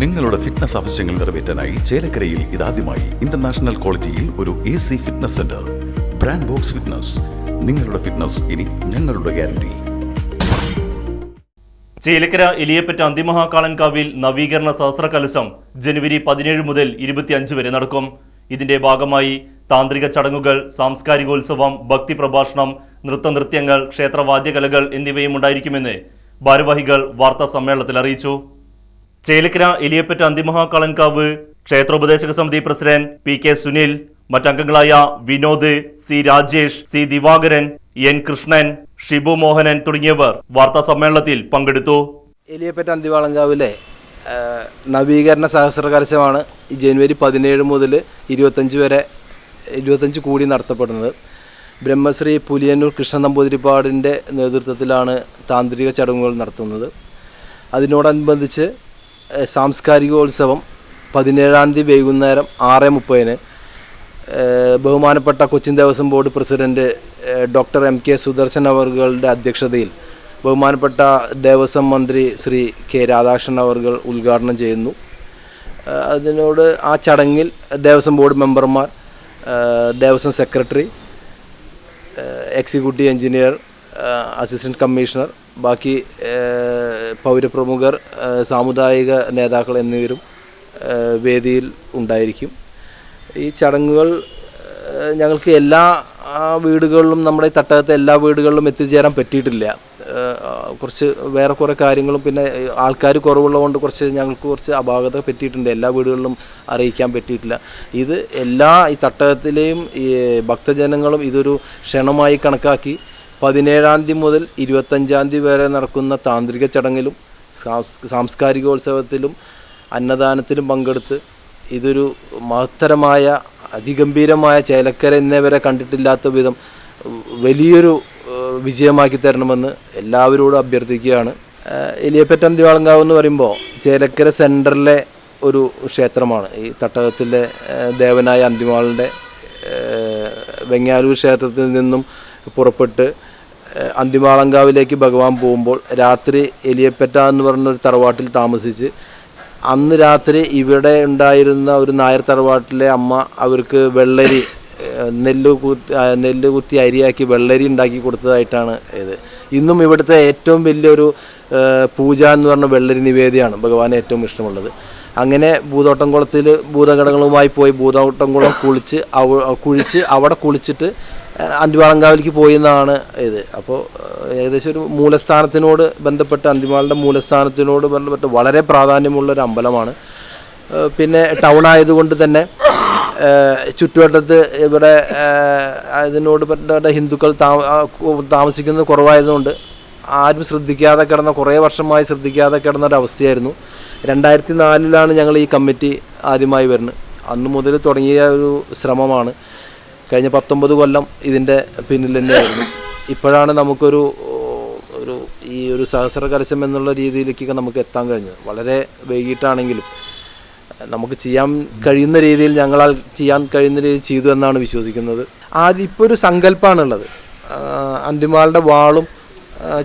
നിങ്ങളുടെ ഫിറ്റ്നസ് ആവശ്യങ്ങൾ നിറവേറ്റാനായി ചേലക്കരയിൽ ഇതാദ്യമായി ഇന്റർനാഷണൽ ക്വാളിറ്റിയിൽ ഒരു A C fitness centre brand box fitness നിങ്ങളുടെ ഫിറ്റ്നസ് ഇനി ഞങ്ങളുടെ ഗ്യാരണ്ടി ചേലക്കര എലിയപ്പറ്റ അന്തിമഹാക്കാളൻകാവിൽ നവീകരണ സഹസ്ര കലശം ജനുവരി പതിനേഴ് മുതൽ ഇരുപത്തിയഞ്ച് വരെ നടക്കും. ഇതിന്റെ ഭാഗമായി താന്ത്രിക ചടങ്ങുകൾ സാംസ്കാരികോത്സവം ഭക്തി പ്രഭാഷണം നൃത്തനൃത്യങ്ങൾ ക്ഷേത്രവാദ്യകലകൾ എന്നിവയും ഉണ്ടായിരിക്കുമെന്ന് ഭാരവാഹികൾ വാർത്താ സമ്മേളനത്തിൽ അറിയിച്ചു. ചേലക്കര എലിയപ്പറ്റ അന്തിമഹാക്കളൻകാവ് ക്ഷേത്രോപദേശക സമിതി president P K Sunil മറ്റംഗങ്ങളായ Vinod C Rajesh C Divakaran N Krishnan Shibu Mohanan തുടങ്ങിയവർ വാർത്താ സമ്മേളനത്തിൽ പങ്കെടുത്തു. എലിയപ്പറ്റ അന്തിവാളങ്കാവിലെ ആ, നവീകരണ സഹസ്ര കലശമാണ് ജനുവരി പതിനേഴ് മുതൽ ഇരുപത്തഞ്ച് വരെ ഇരുപത്തഞ്ച് കൂടി നടത്തപ്പെടുന്നത്. ബ്രഹ്മശ്രീ പുലിയന്നൂർ കൃഷ്ണ നമ്പൂതിരിപ്പാടിന്റെ നേതൃത്വത്തിലാണ് താന്ത്രിക ചടങ്ങുകൾ നടത്തുന്നത്. അതിനോടനുബന്ധിച്ച് സാംസ്കാരികോത്സവം പതിനേഴാം തീയതി വൈകുന്നേരം ആറ് മുപ്പതിന്. ബഹുമാനപ്പെട്ട Cochin Devaswom board president doctor M K Sudarshan അവർകളുടെ അധ്യക്ഷതയിൽ ബഹുമാനപ്പെട്ട ദേവസ്വം മന്ത്രി ശ്രീ കെ രാധാകൃഷ്ണൻ അവർകൾ ഉദ്ഘാടനം ചെയ്യുന്നു. അതിനോട് ആ ചടങ്ങിൽ ദേവസ്വം ബോർഡ് മെമ്പർമാർ Devaswom secretary executive engineer assistant commissioner ബാക്കി പൗരപ്രമുഖർ സാമുദായിക നേതാക്കൾ എന്നിവരും വേദിയിൽ ഉണ്ടായിരിക്കും. ഈ ചടങ്ങുകൾ ഞങ്ങൾക്ക് എല്ലാ വീടുകളിലും നമ്മുടെ തട്ടകത്തെ എല്ലാ വീടുകളിലും എത്തിച്ചേരാൻ പറ്റിയിട്ടില്ല. കുറച്ച് വേറെ കുറേ കാര്യങ്ങളും പിന്നെ ആൾക്കാർ കുറവുള്ളതുകൊണ്ട് കുറച്ച് ഞങ്ങൾക്ക് കുറച്ച് അപാകത പറ്റിയിട്ടുണ്ട്. എല്ലാ വീടുകളിലും അറിയിക്കാൻ പറ്റിയിട്ടില്ല. ഇത് എല്ലാ ഈ തട്ടകത്തിലെയും ഈ ഭക്തജനങ്ങളും ഇതൊരു ക്ഷണമായി കണക്കാക്കി പതിനേഴാം തീയതി മുതൽ ഇരുപത്തഞ്ചാം തീയതി വരെ നടക്കുന്ന താന്ത്രിക ചടങ്ങിലും സാംസ്കാരികോത്സവത്തിലും അന്നദാനത്തിലും പങ്കെടുത്ത് ഇതൊരു മഹത്തരമായ അതിഗംഭീരമായ ചേലക്കര ഇന്നേവരെ കണ്ടിട്ടില്ലാത്ത വിധം വലിയൊരു വിജയമാക്കി തരണമെന്ന് എല്ലാവരോടും അഭ്യർത്ഥിക്കുകയാണ്. എലിയപ്പറ്റം ദിവാളങ്കാവ് എന്ന് പറയുമ്പോൾ ചേലക്കര സെന്ററിലെ ഒരു ക്ഷേത്രമാണ്. ഈ തട്ടകത്തിലെ ദേവനായ അന്തിമാളിന്റെ വെങ്ങാലൂർ ക്ഷേത്രത്തിൽ നിന്നും പുറപ്പെട്ട് അന്തിമാളങ്കാവിലേക്ക് ഭഗവാൻ പോകുമ്പോൾ രാത്രി എലിയപ്പറ്റ എന്ന് പറഞ്ഞൊരു തറവാട്ടിൽ താമസിച്ച് അന്ന് രാത്രി ഇവിടെ ഉണ്ടായിരുന്ന ഒരു നായർ തറവാട്ടിലെ അമ്മ അവർക്ക് വെള്ളരി നെല്ല് കുത്തി നെല്ല് കുത്തി അരിയാക്കി വെള്ളരി ഉണ്ടാക്കി കൊടുത്തതായിട്ടാണ് ഇത്. ഇന്നും ഇവിടുത്തെ ഏറ്റവും വലിയൊരു പൂജ എന്ന് പറഞ്ഞ വെള്ളരി നിവേദ്യമാണ് ഭഗവാന് ഏറ്റവും ഇഷ്ടമുള്ളത്. അങ്ങനെ ഭൂതോട്ടംകുളത്തിൽ ഭൂതഘടകങ്ങളുമായി പോയി ഭൂതോട്ടംകുളം കുളിച്ച് അവ കുഴിച്ച് അവിടെ കുളിച്ചിട്ട് അന്തിവാളങ്കാവിലേക്ക് പോയി എന്നാണ് ഇത് അപ്പോൾ ഏകദേശം ഒരു മൂലസ്ഥാനത്തിനോട് ബന്ധപ്പെട്ട് അന്തിമാളുടെ മൂലസ്ഥാനത്തിനോട് ബന്ധപ്പെട്ട് വളരെ പ്രാധാന്യമുള്ള ഒരു അമ്പലമാണ്. പിന്നെ ടൗൺ ആയതുകൊണ്ട് തന്നെ ചുറ്റുവട്ടത്ത് ഇവിടെ അതിനോട് ബന്ധപ്പെട്ട ഹിന്ദുക്കൾ താമസിക്കുന്നത് കുറവായതുകൊണ്ട് ആരും ശ്രദ്ധിക്കാതെ കിടന്ന കുറേ വർഷമായി ശ്രദ്ധിക്കാതെ കിടന്ന ഒരു അവസ്ഥയായിരുന്നു രണ്ടായിരത്തി നാലിലാണ് ഞങ്ങൾ ഈ കമ്മിറ്റി ആദ്യമായി വരുന്നത്. അന്ന് മുതൽ തുടങ്ങിയ ഒരു ശ്രമമാണ്. കഴിഞ്ഞ പത്തൊമ്പത് കൊല്ലം ഇതിന്റെ പിന്നിൽ തന്നെയായിരുന്നു. ഇപ്പോഴാണ് നമുക്കൊരു ഒരു ഈ ഒരു സഹസ്ര കലശം എന്നുള്ള രീതിയിലേക്കൊക്കെ നമുക്ക് എത്താൻ കഴിഞ്ഞത്. വളരെ വൈകിട്ടാണെങ്കിലും നമുക്ക് ചെയ്യാൻ കഴിയുന്ന രീതിയിൽ ഞങ്ങളാൽ ചെയ്യാൻ കഴിയുന്ന രീതിയിൽ ചെയ്തു എന്നാണ് വിശ്വസിക്കുന്നത്. ആദ്യം ഇപ്പോൾ ഒരു സങ്കല്പമാണുള്ളത് അന്തിമാളുടെ വാളും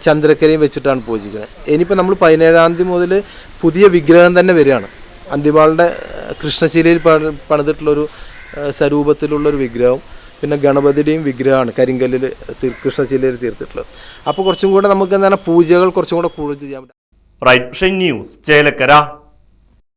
ചന്ദ്രക്കരയും വെച്ചിട്ടാണ് പൂജിക്കുന്നത്. ഇനിയിപ്പോൾ നമ്മൾ പതിനേഴാം തീയതി മുതൽ പുതിയ വിഗ്രഹം തന്നെ വരികയാണ്. അന്തിമാളുടെ കൃഷ്ണശീലയിൽ കൃഷ്ണശിലയിൽ പണി പണിതിട്ടുള്ളൊരു സ്വരൂപത്തിലുള്ളൊരു വിഗ്രഹം. പിന്നെ ഗണപതിയുടെയും വിഗ്രഹമാണ്. കരിങ്കല്ലിൽ കൃഷ്ണ കൃഷ്ണശിലയിൽ തീർത്തിട്ടുള്ളത്. അപ്പോൾ കുറച്ചും കൂടെ നമുക്ക് എന്താണ് പൂജകൾ കുറച്ചും കൂടെ കൂടുതൽ ചെയ്യാൻ പറ്റും. ന്യൂസ് ചേലക്കര